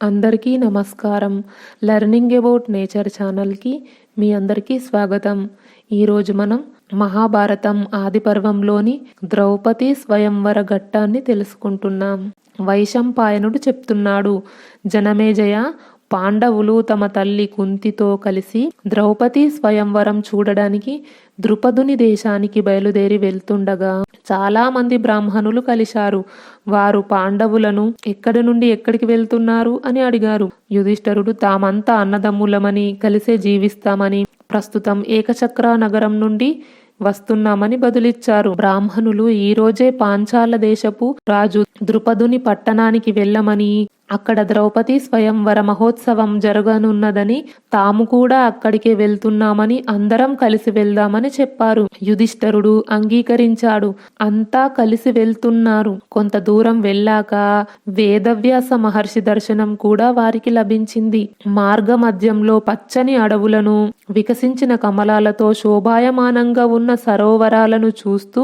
అందరికీ నమస్కారం. Learning about nature ఛానల్కి మీ అందరికీ స్వాగతం. ఈరోజు మనం మహాభారతం ఆది పర్వంలోని ద్రౌపది స్వయంవర ఘట్టాన్ని తెలుసుకుంటున్నాం. వైశంపాయనుడు చెప్తున్నాడు జనమేజయ పాండవులు తమ తల్లి కుంతితో కలిసి ద్రౌపది స్వయంవరం చూడడానికి ద్రుపదుని దేశానికి బయలుదేరి వెళ్తుండగా చాలా మంది బ్రాహ్మణులు కలిశారు. వారు పాండవులను ఎక్కడి నుండి ఎక్కడికి వెళ్తున్నారు అని అడిగారు. యుధిష్ఠరుడు తామంతా అన్నదమ్ములమని కలిసే జీవిస్తామని ప్రస్తుతం ఏకచక్ర నగరం నుండి వస్తున్నామని బదులిచ్చారు. బ్రాహ్మణులు ఈ రోజే పాంచాల దేశపు రాజు ద్రుపదుని పట్టణానికి వెళ్ళమని అక్కడ ద్రౌపది స్వయంవర మహోత్సవం జరగనున్నదని తాము కూడా అక్కడికే వెళ్తున్నామని అందరం కలిసి వెళ్దామని చెప్పారు. యుధిష్ఠరుడు అంగీకరించాడు. అంతా కలిసి వెళ్తున్నారు. కొంత దూరం వెళ్ళాక వేదవ్యాస మహర్షి దర్శనం కూడా వారికి లభించింది. మార్గ మధ్యంలో పచ్చని అడవులను వికసించిన కమలాలతో శోభాయమానంగా ఉన్న సరోవరాలను చూస్తూ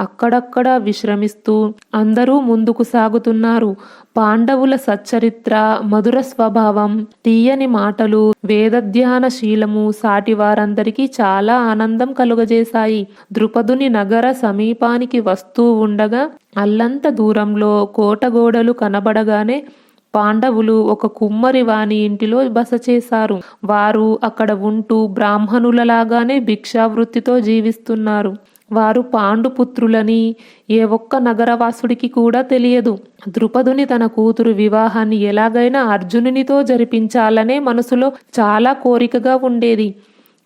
అక్కడక్కడ విశ్రమిస్తూ అందరూ ముందుకు సాగుతున్నారు. పాండవుల సచ్చరిత్ర మధుర స్వభావం తీయని మాటలు వేదధ్యాన శీలము సాటి వారందరికీ చాలా ఆనందం కలుగజేశాయి. ద్రుపదుని నగర సమీపానికి వస్తూ ఉండగా అల్లంత దూరంలో కోటగోడలు కనబడగానే పాండవులు ఒక కుమ్మరి వాని ఇంటిలో బస చేశారు. వారు అక్కడ ఉంటూ బ్రాహ్మణులలాగానే భిక్షావృత్తితో జీవిస్తున్నారు. వారు పాండుపుత్రులని ఏ ఒక్క నగరవాసుడికి కూడా తెలియదు. ద్రుపదుని తన కూతురు వివాహాన్ని ఎలాగైనా అర్జునునితో జరిపించాలనే మనసులో చాలా కోరికగా ఉండేది.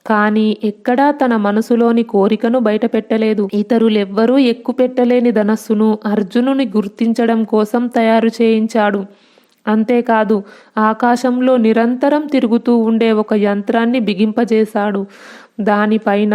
కానీ ఎక్కడా తన మనసులోని కోరికను బయటపెట్టలేదు. ఇతరులెవ్వరూ ఎక్కుపెట్టలేని ధనస్సును అర్జునుని గుర్తించడం కోసం తయారు చేయించాడు. అంతేకాదు ఆకాశంలో నిరంతరం తిరుగుతూ ఉండే ఒక యంత్రాన్ని బిగింపజేశాడు. దానిపైన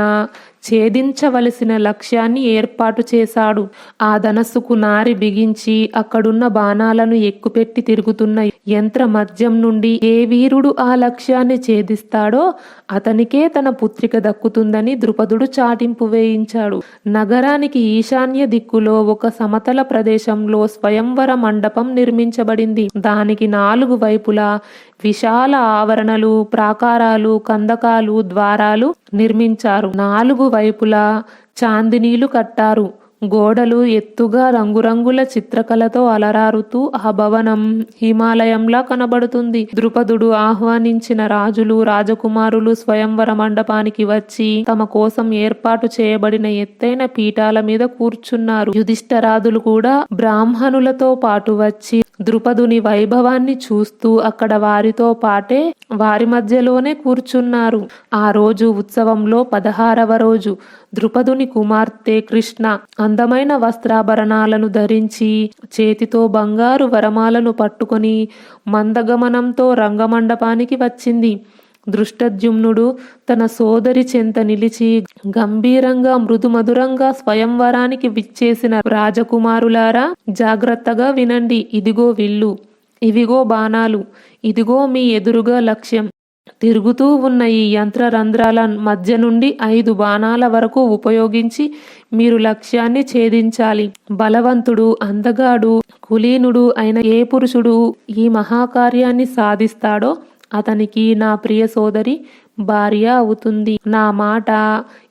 ఛేదించవలసిన లక్ష్యాన్ని ఏర్పాటు చేశాడు. ఆ ధనస్సుకు నారి బిగించి అక్కడున్న బాణాలను ఎక్కుపెట్టి తిరుగుతున్న యంత్ర మద్యం నుండి ఏ వీరుడు ఆ లక్ష్యాన్ని ఛేదిస్తాడో అతనికే తన పుత్రిక దక్కుతుందని ద్రుపదుడు చాటింపు వేయించాడు. నగరానికి ఈశాన్య దిక్కులో ఒక సమతల ప్రదేశంలో స్వయంవర మండపం నిర్మించబడింది. దానికి నాలుగు వైపులా విశాల ఆవరణలు ప్రాకారాలు కందకాలు ద్వారాలు నిర్మించారు. నాలుగు వైపులా చాందినీలు కట్టారు. గోడలు ఎత్తుగా రంగురంగుల చిత్రకళతో అలరారుతూ ఆ భవనం హిమాలయంలా కనబడుతుంది. ద్రుపదుడు ఆహ్వానించిన రాజులు రాజకుమారులు స్వయంవర మండపానికి వచ్చి తమ కోసం ఏర్పాటు చేయబడిన ఎత్తైన పీఠాల మీద కూర్చున్నారు. యుధిష్ఠరాదులు కూడా బ్రాహ్మణులతో పాటు వచ్చి ద్రుపదుని వైభవాన్ని చూస్తూ అక్కడ వారితో పాటే వారి మధ్యలోనే కూర్చున్నారు. ఆ రోజు ఉత్సవంలో పదహారవ రోజు. ద్రుపదుని కుమార్తె కృష్ణ అందమైన వస్త్రాభరణాలను ధరించి చేతితో బంగారు వరమాలను పట్టుకొని మందగమనంతో రంగమండపానికి వచ్చింది. దృష్టద్యుమ్నుడు తన సోదరి చెంత నిలిచి గంభీరంగా మృదుమధురంగా స్వయంవరానికి విచ్చేసిన రాజకుమారులారా జాగ్రత్తగా వినండి. ఇదిగో విల్లు. ఇవిగో బాణాలు. ఇదిగో మీ ఎదురుగా లక్ష్యం. తిరుగుతూ ఉన్న ఈ యంత్ర రంధ్రాల మధ్య నుండి ఐదు బాణాల వరకు ఉపయోగించి మీరు లక్ష్యాన్ని ఛేదించాలి. బలవంతుడు అందగాడు కులీనుడు అయిన ఏ పురుషుడు ఈ మహాకార్యాన్ని సాధిస్తాడో అతనికి నా ప్రియ సోదరి భార్య అవుతుంది. నా మాట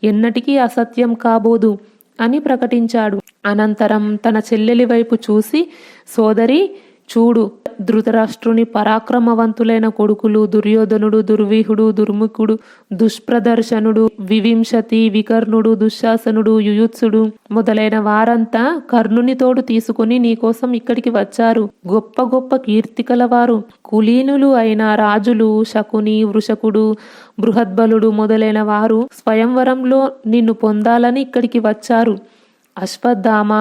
ఎన్నటికీ అసత్యం కాబోదు అని ప్రకటించాడు. అనంతరం తన చెల్లెలి వైపు చూసి సోదరి చూడు. ధృతరాష్ట్రుని పరాక్రమవంతులైన కొడుకులు దుర్యోధనుడు దుర్విహుడు దుర్ముఖుడు దుష్ప్రదర్శనుడు వివింశతి వికర్ణుడు దుశ్శాసనుడు యుయుత్సుడు మొదలైన వారంతా కర్ణుని తోడు తీసుకుని నీకోసం ఇక్కడికి వచ్చారు. గొప్ప గొప్ప కీర్తికలవారు కులీనులు అయిన రాజులు శకుని వృషకుడు బృహద్బలుడు మొదలైన వారు స్వయంవరంలో నిన్ను పొందాలని ఇక్కడికి వచ్చారు. అశ్వత్థామ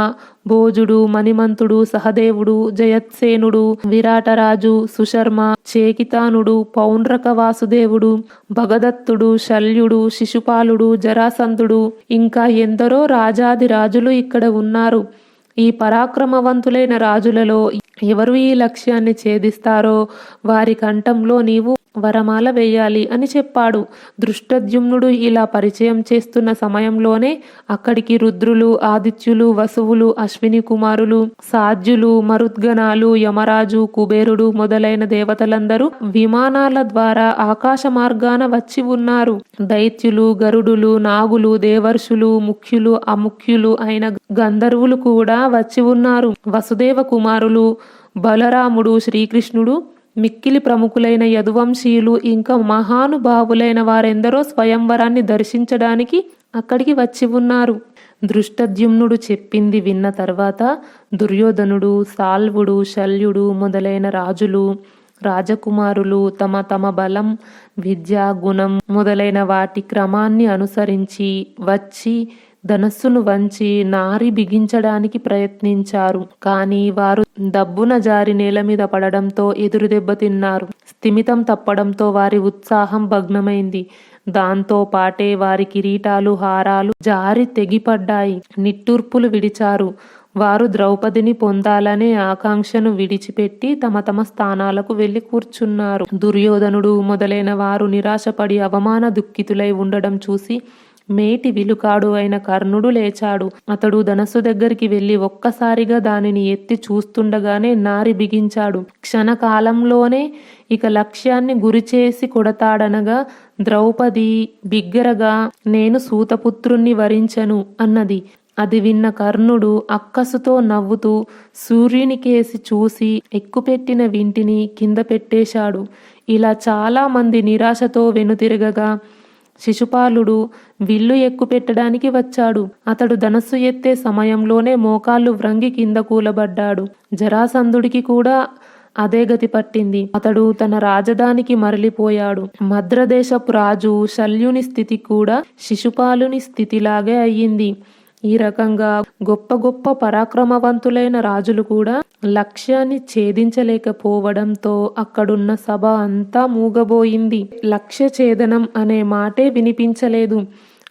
భోజుడు మణిమంతుడు సహదేవుడు జయత్సేనుడు విరాటరాజు సుశర్మ చేకితానుడు పౌండ్రక వాసుదేవుడు భగదత్తుడు శల్యుడు శిశుపాలుడు జరాసంధుడు ఇంకా ఎందరో రాజాది రాజులు ఇక్కడ ఉన్నారు. ఈ పరాక్రమవంతులైన రాజులలో ఎవరు ఈ లక్ష్యాన్ని ఛేదిస్తారో వారి కంఠంలో నీవు వరమాల వేయాలి అని చెప్పాడు. దృష్టద్యుమ్నుడు ఇలా పరిచయం చేస్తున్న సమయంలోనే అక్కడికి రుద్రులు ఆదిత్యులు వసువులు అశ్విని కుమారులు సాధ్యులు మరుద్గణాలు యమరాజు కుబేరుడు మొదలైన దేవతలందరూ విమానాల ద్వారా ఆకాశ మార్గాన వచ్చి ఉన్నారు. దైత్యులు గరుడులు నాగులు దేవర్షులు ముఖ్యులు అముఖ్యులు అయిన గంధర్వులు కూడా వచ్చి ఉన్నారు. వసుదేవ కుమారులు బలరాముడు శ్రీకృష్ణుడు మిక్కిలి ప్రముఖులైన యదువంశీయులు ఇంకా మహానుభావులైన వారెందరో స్వయంవరాన్ని దర్శించడానికి అక్కడికి వచ్చి ఉన్నారు. దృష్టద్యుమ్నుడు చెప్పింది విన్న తర్వాత దుర్యోధనుడు సాల్వుడు శల్యుడు మొదలైన రాజులు రాజకుమారులు తమ తమ బలం విద్య గుణం మొదలైన వాటి క్రమాన్ని అనుసరించి వచ్చి ధనస్సును వంచి నారి బిగించడానికి ప్రయత్నించారు. కానీ వారు దబ్బున జారి నేల మీద పడడంతో ఎదురు దెబ్బతిన్నారు స్థిమితం తప్పడంతో వారి ఉత్సాహం భగ్నమైంది. దాంతో పాటే వారి కిరీటాలు హారాలు జారి తెగిపడ్డాయి. నిట్టూర్పులు విడిచారు. వారు ద్రౌపదిని పొందాలనే ఆకాంక్షను విడిచిపెట్టి తమ తమ స్థానాలకు వెళ్ళి కూర్చున్నారు. దుర్యోధనుడు మొదలైన వారు నిరాశపడి అవమాన దుఃఖితులై ఉండడం చూసి మేటి విలుకాడు అయిన కర్ణుడు లేచాడు. అతడు ధనస్సు దగ్గరికి వెళ్ళి ఒక్కసారిగా దానిని ఎత్తి చూస్తుండగానే నారి బిగించాడు. క్షణకాలంలోనే ఇక లక్ష్యాన్ని గురిచేసి కొడతాడనగా ద్రౌపది బిగ్గరగా నేను సూతపుత్రుణ్ణి వరించను అన్నది. అది విన్న కర్ణుడు అక్కసుతో నవ్వుతూ సూర్యునికేసి చూసి ఎక్కుపెట్టిన వింటిని కింద పెట్టేశాడు. ఇలా చాలా మంది నిరాశతో వెనుతిరగగా శిశుపాలుడు విల్లు ఎక్కుపెట్టడానికి వచ్చాడు. అతడు ధనస్సు ఎత్తే సమయంలోనే మోకాళ్ళు వ్రంగి కింద కూలబడ్డాడు. జరాసంధుడికి కూడా అదే గతి పట్టింది. అతడు తన రాజధానికి మరలిపోయాడు. మద్రదేశపు రాజు శల్యుని స్థితి కూడా శిశుపాలుని స్థితిలాగే అయ్యింది. ఈ రకంగా గొప్ప గొప్ప పరాక్రమవంతులైన రాజులు కూడా లక్ష్యాన్ని ఛేదించలేకపోవడంతో అక్కడున్న సభ అంతా మూగబోయింది. లక్ష్య ఛేదనం అనే మాటే వినిపించలేదు.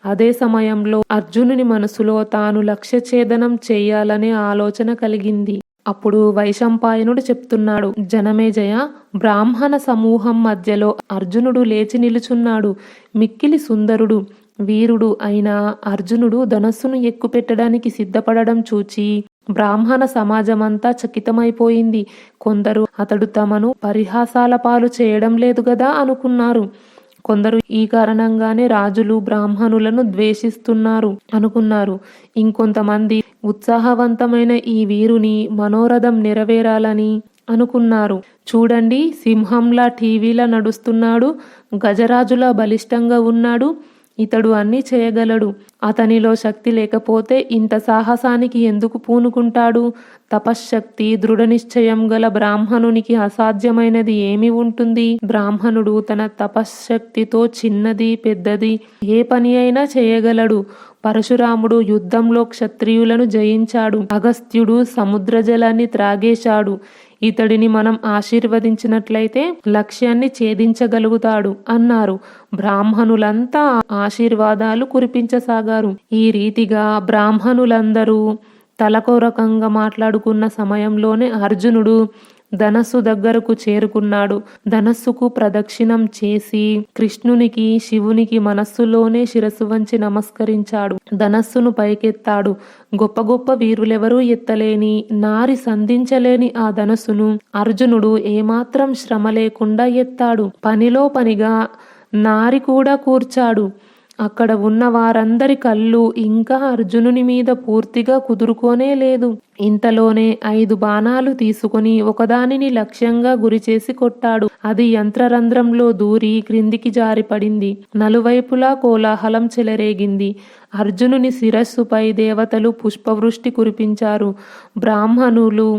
అదే సమయంలో అర్జునుని మనసులో తాను లక్ష్య ఛేదనం చేయాలనే ఆలోచన కలిగింది. అప్పుడు వైశంపాయనుడు చెప్తున్నాడు జనమేజయ బ్రాహ్మణ సమూహం మధ్యలో అర్జునుడు లేచి నిలుచున్నాడు. మిక్కిలి సుందరుడు వీరుడు అయిన అర్జునుడు ధనస్సును ఎక్కుపెట్టడానికి సిద్ధపడడం చూచి బ్రాహ్మణ సమాజమంతా చకితమైపోయింది. కొందరు అతడు తమను పరిహాసాల పాలు చేయడం లేదు గదా అనుకున్నారు. కొందరు ఈ కారణంగానే రాజులు బ్రాహ్మణులను ద్వేషిస్తున్నారు అనుకున్నారు. ఇంకొంతమంది ఉత్సాహవంతమైన ఈ వీరుని మనోరథం నెరవేరాలని అనుకున్నారు. చూడండి సింహంలా టీవీలా నడుస్తున్నాడు గజరాజులా బలిష్టంగా ఉన్నాడు ఇతడు అన్నీ చేయగలడు. అతనిలో శక్తి లేకపోతే ఇంత సాహసానికి ఎందుకు పూనుకుంటాడు? తపశ్శక్తి దృఢనిశ్చయం గల బ్రాహ్మణునికి అసాధ్యమైనది ఏమి ఉంటుంది? బ్రాహ్మణుడు తన తపశ్శక్తితో చిన్నది పెద్దది ఏ పని అయినా చేయగలడు. పరశురాముడు యుద్ధంలో క్షత్రియులను జయించాడు. అగస్త్యుడు సముద్ర జలాన్ని త్రాగేశాడు. ఇతడిని మనం ఆశీర్వదించినట్లయితే లక్ష్యాన్ని ఛేదించగలుగుతాడు అన్నారు. బ్రాహ్మణులంతా ఆశీర్వాదాలు కురిపించసాగారు. ఈ రీతిగా బ్రాహ్మణులందరూ తలకోరకంగా మాట్లాడుకున్న సమయంలోనే అర్జునుడు ధనస్సు దగ్గరకు చేరుకున్నాడు. ధనస్సుకు ప్రదక్షిణం చేసి కృష్ణునికి శివునికి మనస్సులోనే శిరస్సు వంచి నమస్కరించాడు. ధనస్సును పైకెత్తాడు. గొప్ప గొప్ప వీరులెవరూ ఎత్తలేని నారి సంధించలేని ఆ ధనస్సును అర్జునుడు ఏమాత్రం శ్రమ లేకుండా ఎత్తాడు. పనిలో పనిగా నారి కూడా కూర్చాడు. అక్కడ ఉన్న వారందరి కళ్ళు ఇంకా అర్జునుని మీద పూర్తిగా కుదురుకోనే లేదు. ఇంతలోనే ఐదు బాణాలు తీసుకుని ఒకదానిని లక్ష్యంగా గురిచేసి కొట్టాడు. అది యంత్రరంధ్రంలో దూరి క్రిందికి జారిపడింది నలువైపులా కోలాహలం చెలరేగింది. అర్జునుని శిరస్సుపై దేవతలు పుష్పవృష్టి కురిపించారు. బ్రాహ్మణులు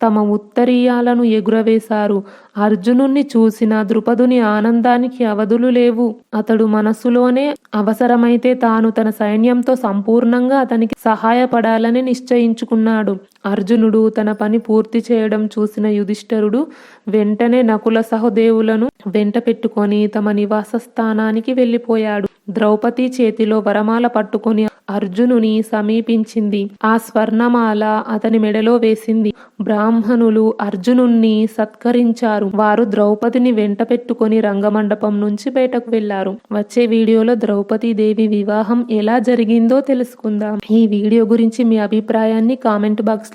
తమ ఉత్తరీయాలను ఎగురవేశారు. అర్జునుణ్ణి చూసిన ద్రుపదుని ఆనందానికి అవధులు లేవు. అతడు మనస్సులోనే అవసరమైతే తాను తన సైన్యంతో సంపూర్ణంగా అతనికి సహాయపడాలని నిశ్చయించుకున్నాడు. అర్జునుడు తన పని పూర్తి చేయడం చూసిన యుధిష్ఠరుడు వెంటనే నకుల సహదేవులను వెంట పెట్టుకొని తమ నివాస స్థానానికి వెళ్ళిపోయాడు. ద్రౌపది చేతిలో వరమాల పట్టుకొని అర్జునుని సమీపించింది. ఆ స్వర్ణమాల అతని మెడలో వేసింది. బ్రాహ్మణులు అర్జునుణ్ణి సత్కరించారు. వారు ద్రౌపదిని వెంట పెట్టుకొని రంగమండపం నుంచి బయటకు వెళ్ళారు. వచ్చే వీడియోలో ద్రౌపది దేవి వివాహం ఎలా జరిగిందో తెలుసుకుందాం. ఈ వీడియో గురించి మీ అభిప్రాయాన్ని కామెంట్ బాక్స్